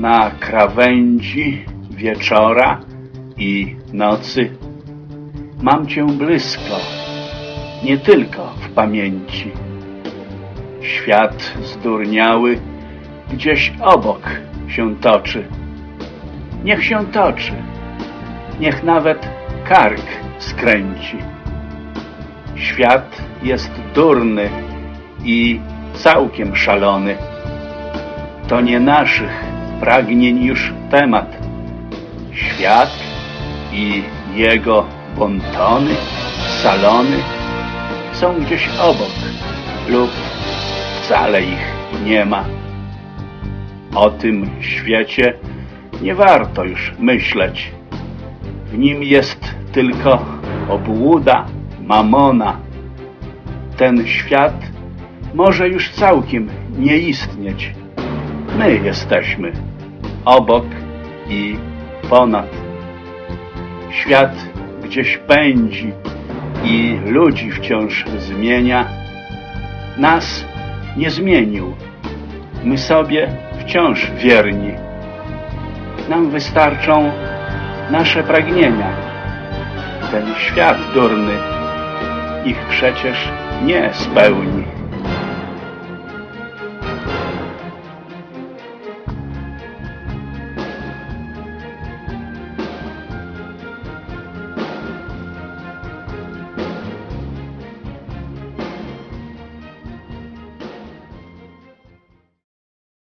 na krawędzi wieczora i nocy. Mam Cię blisko, nie tylko w pamięci. Świat zdurniały gdzieś obok się toczy. Niech się toczy, niech nawet kark skręci. Świat jest durny i całkiem szalony. To nie naszych pragnień już temat. Świat i jego bontony, salony są gdzieś obok lub wcale ich nie ma. O tym świecie nie warto już myśleć. W nim jest tylko obłuda, mamona. Ten świat może już całkiem nie istnieć. My jesteśmy obok i ponad. Świat gdzieś pędzi i ludzi wciąż zmienia. Nas nie zmienił. My sobie wciąż wierni. Nam wystarczą nasze pragnienia. Ten świat durny ich przecież nie spełni.